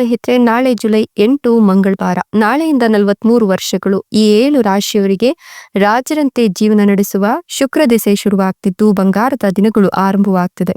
ಸ್ನೇಹಿತರೆ ನಾಳೆ ಜುಲೈ ಎಂಟು, ಮಂಗಳವಾರ. ನಾಳೆಯಿಂದ ನಲವತ್ಮೂರು ವರ್ಷಗಳು. ಈ ಏಳು ರಾಶಿಯವರಿಗೆ ರಾಜರಂತೆ ಜೀವನ ನಡೆಸುವ ಶುಕ್ರ ದಿಸೆ ಶುರುವಾಗ್ತಿದ್ದು ಬಂಗಾರದ ದಿನಗಳು ಆರಂಭವಾಗ್ತಿದೆ.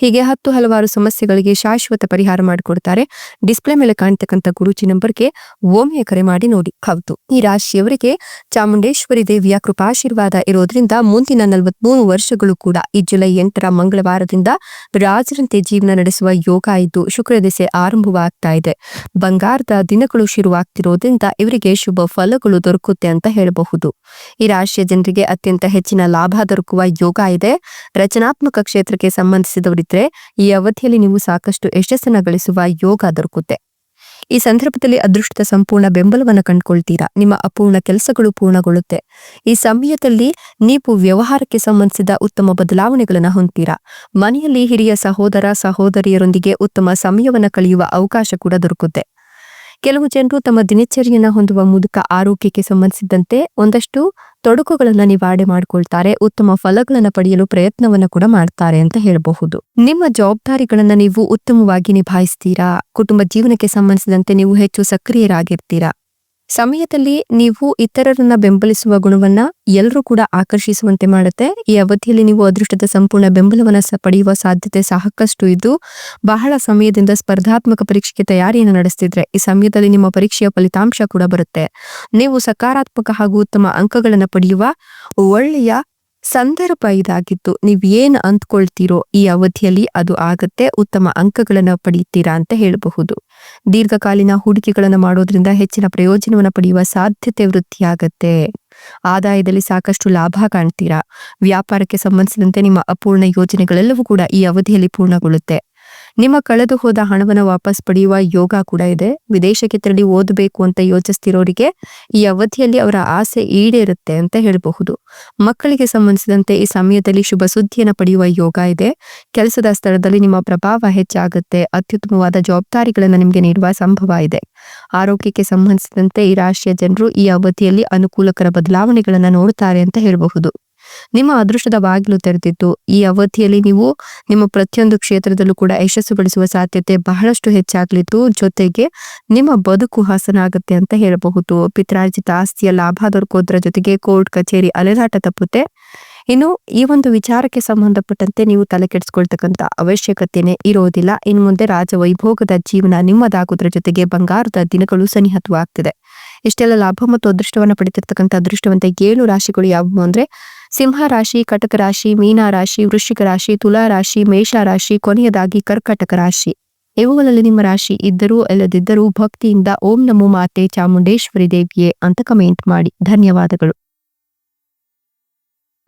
ಹೀಗೆ ಹತ್ತು ಹಲವಾರು ಸಮಸ್ಯೆಗಳಿಗೆ ಶಾಶ್ವತ ಪರಿಹಾರ ಮಾಡಿಕೊಡ್ತಾರೆ. ಡಿಸ್ಪ್ಲೇ ಮೇಲೆ ಕಾಣ್ತಕ್ಕಂಥ ಗುರುಜಿ ನಂಬರ್ಗೆ ಒಮ್ಮೆ ಕರೆ ಮಾಡಿ ನೋಡಿ. ಹೌದು. ಈ ರಾಶಿಯವರಿಗೆ ಚಾಮುಂಡೇಶ್ವರಿ ದೇವಿಯ ಕೃಪಾಶೀರ್ವಾದ ಇರೋದ್ರಿಂದ ಮುಂದಿನ ನಲವತ್ಮೂರು ವರ್ಷಗಳು ಕೂಡ ಈ ಜುಲೈ ಎಂಟರ ಮಂಗಳವಾರದಿಂದ ರಾಜರಂತೆ ಜೀವನ ನಡೆಸುವ ಯೋಗ ಇದ್ದು ಶುಕ್ರ ದಿಸೆ ಆರಂಭವಾಗ್ತಾ ಇದೆ. ಬಂಗಾರದ ದಿನಗಳು ಶುರುವಾಗ್ತಿರೋದ್ರಿಂದ ಇವರಿಗೆ ಶುಭ ಫಲಗಳು ದೊರಕುತ್ತೆ ಅಂತ ಹೇಳಬಹುದು. ಈ ರಾಶಿಯ ಜನರಿಗೆ ಅತ್ಯಂತ ಹೆಚ್ಚಿನ ಲಾಭ ದೊರಕುವ ಯೋಗ ಇದೆ. ರಚನಾತ್ಮಕ ಕ್ಷೇತ್ರಕ್ಕೆ ಸಂಬಂಧಿಸಿದವರಿದ್ರೆ ಈ ಅವಧಿಯಲ್ಲಿ ನೀವು ಸಾಕಷ್ಟು ಯಶಸ್ಸನ್ನ ಗಳಿಸುವ ಯೋಗ ದೊರಕುತ್ತೆ. ಈ ಸಂದರ್ಭದಲ್ಲಿ ಅದೃಷ್ಟದ ಸಂಪೂರ್ಣ ಬೆಂಬಲವನ್ನು ಕಂಡುಕೊಳ್ತೀರಾ? ನಿಮ್ಮ ಅಪೂರ್ಣ ಕೆಲಸಗಳು ಪೂರ್ಣಗೊಳ್ಳುತ್ತೆ. ಈ ಸಮಯದಲ್ಲಿ ನೀವು ವ್ಯವಹಾರಕ್ಕೆ ಸಂಬಂಧಿಸಿದ ಉತ್ತಮ ಬದಲಾವಣೆಗಳನ್ನು ಹೊಂದ್ತೀರಾ? ಮನೆಯಲ್ಲಿ ಹಿರಿಯ ಸಹೋದರ, ಸಹೋದರಿಯರೊಂದಿಗೆ ಉತ್ತಮ ಸಮಯವನ್ನು ಕಳೆಯುವ ಅವಕಾಶ ಕೂಡ ದೊರಕುತ್ತೆ. ಕೆಲವು ಜನರು ತಮ್ಮ ದಿನಚರಿಯನ್ನ ಹೊಂದುವ ಮೂಲಕ ಆರೋಗ್ಯಕ್ಕೆ ಸಂಬಂಧಿಸಿದಂತೆ ಒಂದಷ್ಟು ತೊಡಕುಗಳನ್ನ ನಿವಾರಣೆ ಮಾಡಿಕೊಳ್ತಾರೆ, ಉತ್ತಮ ಫಲಗಳನ್ನ ಪಡೆಯಲು ಪ್ರಯತ್ನವನ್ನ ಕೂಡ ಮಾಡ್ತಾರೆ ಅಂತ ಹೇಳಬಹುದು. ನಿಮ್ಮ ಜವಾಬ್ದಾರಿಗಳನ್ನ ನೀವು ಉತ್ತಮವಾಗಿ ನಿಭಾಯಿಸ್ತೀರಾ? ಕುಟುಂಬ ಜೀವನಕ್ಕೆ ಸಂಬಂಧಿಸಿದಂತೆ ನೀವು ಹೆಚ್ಚು ಸಕ್ರಿಯರಾಗಿರ್ತೀರಾ? ಸಮಯದಲ್ಲಿ ನೀವು ಇತರರನ್ನ ಬೆಂಬಲಿಸುವ ಗುಣವನ್ನ ಎಲ್ಲರೂ ಕೂಡ ಆಕರ್ಷಿಸುವಂತೆ ಮಾಡುತ್ತೆ. ಈ ಅವಧಿಯಲ್ಲಿ ನೀವು ಅದೃಷ್ಟದ ಸಂಪೂರ್ಣ ಬೆಂಬಲವನ್ನ ಪಡೆಯುವ ಸಾಧ್ಯತೆ ಸಾಕಷ್ಟು ಇದ್ದು ಬಹಳ ಸಮಯದಿಂದ ಸ್ಪರ್ಧಾತ್ಮಕ ಪರೀಕ್ಷೆಗೆ ತಯಾರಿಯನ್ನು ನಡೆಸ್ತಿದ್ರೆ ಈ ಸಮಯದಲ್ಲಿ ನಿಮ್ಮ ಪರೀಕ್ಷೆಯ ಫಲಿತಾಂಶ ಕೂಡ ಬರುತ್ತೆ. ನೀವು ಸಕಾರಾತ್ಮಕ ಹಾಗೂ ಉತ್ತಮ ಅಂಕಗಳನ್ನು ಪಡೆಯುವ ಒಳ್ಳೆಯ ಸಂದರ್ಭ ಇದಾಗಿದ್ದು ನೀವ್ ಏನು ಅಂದ್ಕೊಳ್ತೀರೋ ಈ ಅವಧಿಯಲ್ಲಿ ಅದು ಆಗತ್ತೆ, ಉತ್ತಮ ಅಂಕಗಳನ್ನ ಪಡೆಯುತ್ತೀರಾ ಅಂತ ಹೇಳಬಹುದು. ದೀರ್ಘಕಾಲೀನ ಹೂಡಿಕೆಗಳನ್ನ ಮಾಡೋದ್ರಿಂದ ಹೆಚ್ಚಿನ ಪ್ರಯೋಜನವನ್ನ ಪಡೆಯುವ ಸಾಧ್ಯತೆ ವೃದ್ಧಿಯಾಗತ್ತೆ. ಆದಾಯದಲ್ಲಿ ಸಾಕಷ್ಟು ಲಾಭ ಕಾಣ್ತೀರಾ? ವ್ಯಾಪಾರಕ್ಕೆ ಸಂಬಂಧಿಸಿದಂತೆ ನಿಮ್ಮ ಅಪೂರ್ಣ ಯೋಜನೆಗಳೆಲ್ಲವೂ ಕೂಡ ಈ ಅವಧಿಯಲ್ಲಿ ಪೂರ್ಣಗೊಳ್ಳುತ್ತೆ. ನಿಮ್ಮ ಕಳೆದು ಹೋದ ಹಣವನ್ನು ವಾಪಸ್ ಪಡೆಯುವ ಯೋಗ ಕೂಡ ಇದೆ. ವಿದೇಶಕ್ಕೆ ತೆರಳಿ ಓದಬೇಕು ಅಂತ ಯೋಚಿಸ್ತಿರೋರಿಗೆ ಈ ಅವಧಿಯಲ್ಲಿ ಅವರ ಆಸೆ ಈಡೇರುತ್ತೆ ಅಂತ ಹೇಳಬಹುದು. ಮಕ್ಕಳಿಗೆ ಸಂಬಂಧಿಸಿದಂತೆ ಈ ಸಮಯದಲ್ಲಿ ಶುಭ ಸುದ್ದಿಯನ್ನು ಪಡೆಯುವ ಯೋಗ ಇದೆ. ಕೆಲಸದ ಸ್ಥಳದಲ್ಲಿ ನಿಮ್ಮ ಪ್ರಭಾವ ಹೆಚ್ಚಾಗುತ್ತೆ. ಅತ್ಯುತ್ತಮವಾದ ಜವಾಬ್ದಾರಿಗಳನ್ನು ನಿಮಗೆ ನೀಡುವ ಸಂಭವ ಇದೆ. ಆರೋಗ್ಯಕ್ಕೆ ಸಂಬಂಧಿಸಿದಂತೆ ಈ ರಾಶಿಯ ಜನರು ಈ ಅವಧಿಯಲ್ಲಿ ಅನುಕೂಲಕರ ಬದಲಾವಣೆಗಳನ್ನು ನೋಡುತ್ತಾರೆ ಅಂತ ಹೇಳಬಹುದು. ನಿಮ್ಮ ಅದೃಷ್ಟದ ಬಾಗಿಲು ತೆರೆದಿದ್ದು, ಈ ಅವಧಿಯಲ್ಲಿ ನೀವು ನಿಮ್ಮ ಪ್ರತಿಯೊಂದು ಕ್ಷೇತ್ರದಲ್ಲೂ ಕೂಡ ಯಶಸ್ಸು ಗಳಿಸುವ ಸಾಧ್ಯತೆ ಬಹಳಷ್ಟು ಹೆಚ್ಚಾಗ್ಲಿದ್ದು, ಜೊತೆಗೆ ನಿಮ್ಮ ಬದುಕು ಹಾಸನಾಗುತ್ತೆ ಅಂತ ಹೇಳಬಹುದು. ಪಿತ್ರಾರ್ಜಿತ ಆಸ್ತಿಯ ಲಾಭ ದೊರಕೋದ್ರ ಜೊತೆಗೆ ಕೋರ್ಟ್ ಕಚೇರಿ ಅಲೆದಾಟ ತಪ್ಪುತ್ತೆ. ಇನ್ನು ಈ ಒಂದು ವಿಚಾರಕ್ಕೆ ಸಂಬಂಧಪಟ್ಟಂತೆ ನೀವು ತಲೆ ಕೆಡಿಸ್ಕೊಳ್ತಕ್ಕಂಥ ಅವಶ್ಯಕತೆನೇ ಇರೋದಿಲ್ಲ. ಇನ್ನು ಮುಂದೆ ರಾಜ ವೈಭೋಗದ ಜೀವನ ನಿಮ್ಮದಾಗೋದ್ರ ಜೊತೆಗೆ ಬಂಗಾರದ ದಿನಗಳು ಸನಿಹತವಾಗ್ತಿದೆ ಇಷ್ಟೆಲ್ಲ ಲಾಭ ಮತ್ತು ಅದೃಷ್ಟವನ್ನ ಪಡೆದಿರ್ತಕ್ಕಂಥ ಅದೃಷ್ಟವಂತೆ ಏಳು ರಾಶಿಗಳು ಯಾವುವು ಅಂದ್ರೆ ಸಿಂಹ ರಾಶಿ ಕಟಕ ರಾಶಿ ಮೀನಾ ರಾಶಿ ವೃಶ್ಚಿಕ ರಾಶಿ ತುಲಾ ರಾಶಿ ಮೇಷ ರಾಶಿ ಕೊನೆಯದಾಗಿ ಕರ್ಕಟಕ ರಾಶಿ ಇವುಗಳಲ್ಲಿ ನಿಮ್ಮ ರಾಶಿ ಇದ್ದರೂ ಅಲ್ಲದಿದ್ದರೂ ಭಕ್ತಿಯಿಂದ ಓಂ ನಮೋ ಮಾತೆ ಚಾಮುಂಡೇಶ್ವರಿ ದೇವಿಯೇ ಅಂತ ಕಮೆಂಟ್ ಮಾಡಿ. ಧನ್ಯವಾದಗಳು.